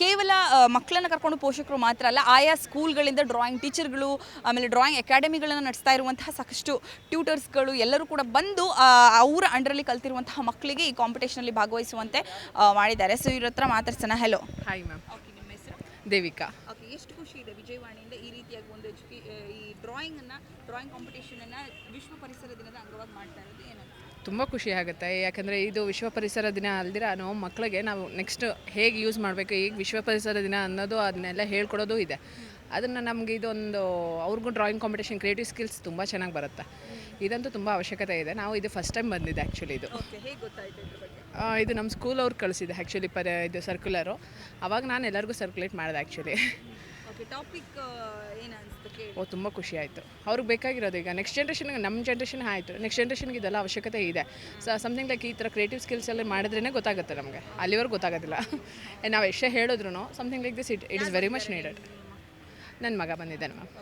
ಕೇವಲ ಮಕ್ಕಳನ್ನ ಕರ್ಕೊಂಡು ಪೋಷಕರು ಮಾತ್ರ ಅಲ್ಲ ಆಯಾ ಸ್ಕೂಲ್ಗಳಿಂದ ಡ್ರಾಯಿಂಗ್ ಟೀಚರ್ಗಳು ಆಮೇಲೆ ಡ್ರಾಯಿಂಗ್ ಅಕಾಡೆಮಿಗಳನ್ನು ನಡೆಸ್ತಾ ಇರುವಂತಹ ಸಾಕಷ್ಟು ಟ್ಯೂಟರ್ಸ್ಗಳು ಎಲ್ಲರೂ ಕೂಡ ಬಂದು ಅವರ ಅಂಡರಲ್ಲಿ ಕಲ್ತಿರುವಂತಹ ಮಕ್ಕಳಿಗೆ ಈ ಕಾಂಪಿಟೇಷನಲ್ಲಿ ಭಾಗವಹಿಸುವಂತೆ ಮಾಡಿದ್ದಾರೆ. ಸೊ ಇವ್ರ ಹತ್ರ ಮಾತಾಡ್ಸೋಣ. ಹಲೋ ಹಾಯ್ ಮ್ಯಾಮ್ ಓಕೆ ನಿಮ್ಮ ಹೆಸರು? ದೇವಿಕಾ. ಓಕೆ ಎಷ್ಟು ಖುಷಿ ಇದೆ ವಿಜಯವಾಣಿಯಿಂದ ಈ ರೀತಿಯಾಗಿ ಒಂದು ಎಜುಕೇ ಈ ಡ್ರಾಯಿಂಗನ್ನು ಡ್ರಾಯಿಂಗ್ ಕಾಂಪಿಟೇಷನನ್ನು ವಿಶ್ವ ಪರಿಸರ ದಿನದ ಅಂಗವಾಗಿ ಮಾಡ್ತಾ ಇರೋದು. ಏನಂತ ತುಂಬ ಖುಷಿ ಆಗುತ್ತೆ. ಯಾಕಂದರೆ ಇದು ವಿಶ್ವ ಪರಿಸರ ದಿನ ಅಲ್ದಿರ ನಾವು ಮಕ್ಕಳಿಗೆ ನಾವು ನೆಕ್ಸ್ಟ್ ಹೇಗೆ ಯೂಸ್ ಮಾಡಬೇಕು ಈಗ ವಿಶ್ವ ಪರಿಸರ ದಿನ ಅನ್ನೋದು ಅದನ್ನೆಲ್ಲ ಹೇಳ್ಕೊಡೋದು ಇದೆ. ಅದನ್ನು ನಮಗೆ ಇದೊಂದು ಅವ್ರಿಗೂ ಡ್ರಾಯಿಂಗ್ ಕಾಂಪಿಟೇಷನ್ ಕ್ರಿಯೇಟಿವ್ ಸ್ಕಿಲ್ಸ್ ತುಂಬ ಚೆನ್ನಾಗಿ ಬರುತ್ತೆ. ಇದಂತೂ ತುಂಬ ಅವಶ್ಯಕತೆ ಇದೆ. ನಾವು ಇದು ಫಸ್ಟ್ ಟೈಮ್ ಬಂದಿದೆ ಆ್ಯಕ್ಚುಲಿ ಇದು. ಓಕೆ ಹೇಗೆ ಗೊತ್ತಾಯ್ತು ಇದ್ರ ಬಗ್ಗೆ? ಇದು ನಮ್ಮ ಸ್ಕೂಲ್ ಅವ್ರು ಕಳಿಸಿದೆ ಆ್ಯಕ್ಚುಲಿ ಪರ ಇದು ಸರ್ಕ್ಯುಲರು ಅವಾಗ ನಾನು ಎಲ್ಲರಿಗೂ ಸರ್ಕ್ಯುಲೇಟ್ ಮಾಡಿದೆ ಆ್ಯಕ್ಚುಲಿ ಓಕೆ ಟಾಪಿಕ್ ಏನು ಅನಿಸ್ತು ಕೇಳಿ. ಓ ತುಂಬ ಖುಷಿ ಆಯಿತು. ಅವ್ರಿಗೆ ಬೇಕಾಗಿರೋದು ಈಗ ನೆಕ್ಸ್ಟ್ ಜನ್ರೇಷನ್ಗೆ ನಮ್ಮ ಜನ್ರೇಷನ್ ಆಯಿತು. ನೆಕ್ಸ್ಟ್ ಜನ್ರೇಷನ್ಗೆ ಇದೆಲ್ಲ ಅವಶ್ಯಕತೆ ಇದೆ. ಸೊ ಸಮಥಿಂಗ್ ಲೈಕ್ ಈ ಥರ ಕ್ರಿಯೇಟಿವ್ ಸ್ಕಿಲ್ಸ್ ಎಲ್ಲ ಮಾಡಿದ್ರೇ ಗೊತ್ತಾಗುತ್ತೆ ನಮಗೆ. ಅಲ್ಲಿವರೆಗೂ ಗೊತ್ತಾಗೋದಿಲ್ಲ. ನಾವು ಎಷ್ಟೇ ಹೇಳಿದ್ರು something like this it it is very much needed ನನ್ನ ಮಗ ಬಂದಿದ್ದಾನೆ ಮ್ಯಾಮ್.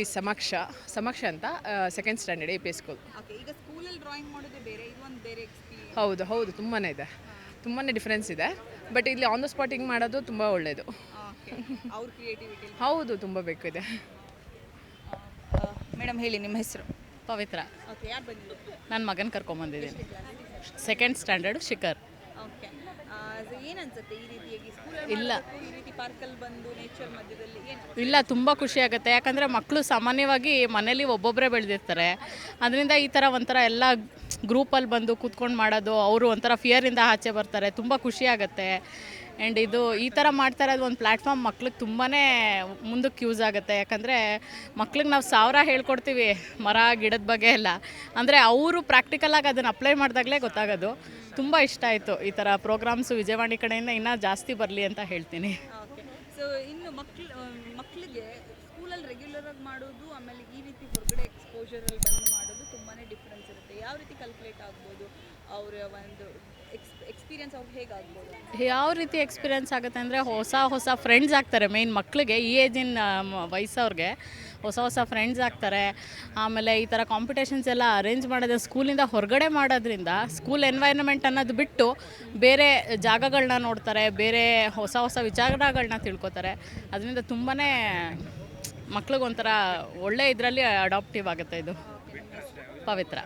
ಈ ಸಮಕ್ಷ ಸಮಕ್ಷ ಅಂತ second standard A P school okay ಈಗ ಸ್ಕೂಲಲ್ಲಿ ಡ್ರಾಯಿಂಗ್ ಮಾಡೋದೇ ಬೇರೆ ಇದು ಒಂದು ಬೇರೆ ಹೌದು ಹೌದು ತುಂಬಾ ಇದೆ. ತುಂಬಾ ಡಿಫ್ರೆನ್ಸ್ ಇದೆ. ಬಟ್ ಇಲ್ಲಿ ಆನ್ ದ ಸ್ಪಾಟಿಂಗ್ ಮಾಡೋದು ತುಂಬ ಒಳ್ಳೆಯದು ಓಕೆ ಅವ್ರ ಕ್ರಿಯೇಟಿವಿಟಿ ಹೌದು ತುಂಬ ಬೇಕಿದೆ. ಮೇಡಮ್ ಹೇಳಿ ನಿಮ್ಮ ಹೆಸರು? ಪವಿತ್ರ. ಓಕೆ ಯಾರು ಬಂದಿದ್ದು? ನನ್ನ ಮಗನ ಕರ್ಕೊಂಬಂದಿದ್ದೀನಿ. Second standard Shikhar. ಏನು ಅನ್ಸುತ್ತೆ ಈ ರೀತಿಯಾಗಿ? ಸ್ಕೂಲಲ್ಲಿ ಇಲ್ಲ. ಈ ರೀತಿ ಪಾರ್ಕಲ್ಲಿ ಬಂದು ನೇಚರ್ ಮಧ್ಯದಲ್ಲಿ ಏನು? ಇಲ್ಲ ತುಂಬ ಖುಷಿ ಆಗುತ್ತೆ. ಯಾಕಂದರೆ ಮಕ್ಕಳು ಸಾಮಾನ್ಯವಾಗಿ ಮನೇಲಿ ಒಬ್ಬೊಬ್ಬರೇ ಬೆಳೆದಿರ್ತಾರೆ. ಅದರಿಂದ ಈ ಥರ ಒಂಥರ ಎಲ್ಲ ಗ್ರೂಪಲ್ಲಿ ಬಂದು ಕೂತ್ಕೊಂಡು ಮಾಡೋದು ಅವರು ಒಂಥರ ಫಿಯರಿಂದ ಆಚೆ ಬರ್ತಾರೆ. ತುಂಬ ಖುಷಿ ಆಗುತ್ತೆ. ಆ್ಯಂಡ್ ಇದು ಈ ಥರ ಮಾಡ್ತಾ ಇರೋದು ಒಂದು ಪ್ಲ್ಯಾಟ್ಫಾರ್ಮ್ ಮಕ್ಳಿಗೆ ತುಂಬಾ ಮುಂದಕ್ಕೆ ಯೂಸ್ ಆಗುತ್ತೆ. ಯಾಕಂದರೆ ಮಕ್ಳಿಗೆ ನಾವು ಸಾವಿರ ಹೇಳ್ಕೊಡ್ತೀವಿ ಮರ ಗಿಡದ ಬಗ್ಗೆ ಎಲ್ಲ. ಅಂದರೆ ಅವರು ಪ್ರಾಕ್ಟಿಕಲಾಗಿ ಅದನ್ನು ಅಪ್ಲೈ ಮಾಡಿದಾಗಲೇ ಗೊತ್ತಾಗೋದು. ತುಂಬ ಇಷ್ಟ ಆಯಿತು ಈ ಥರ ಪ್ರೋಗ್ರಾಮ್ಸು ವಿಜಯವಾಣಿ ಕಡೆಯಿಂದ ಇನ್ನೂ ಜಾಸ್ತಿ ಬರಲಿ ಅಂತ ಹೇಳ್ತೀನಿ. ಸೊ ಇನ್ನು ಮಕ್ಕಳು ಮಕ್ಕಳಿಗೆ ಸ್ಕೂಲಲ್ಲಿ ರೆಗ್ಯುಲರ್ ಆಗಿ ಮಾಡೋದು, ಆಮೇಲೆ ಈ ರೀತಿ ಹೊರಗಡೆ ಎಕ್ಸ್ಪೋಜರಲ್ಲಿ ಬಂದು ಮಾಡೋದು ತುಂಬಾ ಡಿಫ್ರೆನ್ಸ್ ಇರುತ್ತೆ. ಯಾವ ರೀತಿ ಕಲ್ಕುಲೇಟ್ ಆಗ್ಬೋದು? ಅವರ ಒಂದು ಎಕ್ಸ್ ಎಕ್ಸ್ಪೀರಿಯನ್ಸ್ ಅವ್ರು ಹೇಗಾಗ್ಬೋದು? ಯಾವ ರೀತಿ ಎಕ್ಸ್ಪೀರಿಯನ್ಸ್ ಆಗುತ್ತೆ ಅಂದರೆ ಹೊಸ ಹೊಸ ಫ್ರೆಂಡ್ಸ್ ಆಗ್ತಾರೆ ಮೇಯ್ನ್ ಮಕ್ಕಳಿಗೆ ಈ ಏಜಿನ ವಯಸ್ಸವ್ರಿಗೆ ಹೊಸ ಹೊಸ ಫ್ರೆಂಡ್ಸ್ ಆಗ್ತಾರೆ. ಆಮೇಲೆ ಈ ಥರ ಕಾಂಪಿಟೇಷನ್ಸ್ ಎಲ್ಲ ಅರೇಂಜ್ ಮಾಡೋದು ಸ್ಕೂಲಿಂದ ಹೊರಗಡೆ ಮಾಡೋದ್ರಿಂದ ಸ್ಕೂಲ್ ಎನ್ವೈರನ್ಮೆಂಟ್ ಅನ್ನೋದು ಬಿಟ್ಟು ಬೇರೆ ಜಾಗಗಳನ್ನ ನೋಡ್ತಾರೆ, ಬೇರೆ ಹೊಸ ಹೊಸ ವಿಚಾರಗಳನ್ನ ತಿಳ್ಕೊತಾರೆ. ಅದರಿಂದ ತುಂಬಾ ಮಕ್ಳಿಗೊಂಥರ ಒಳ್ಳೆ ಇದರಲ್ಲಿ ಅಡಾಪ್ಟಿವ್ ಆಗುತ್ತೆ ಇದು. ಪವಿತ್ರ.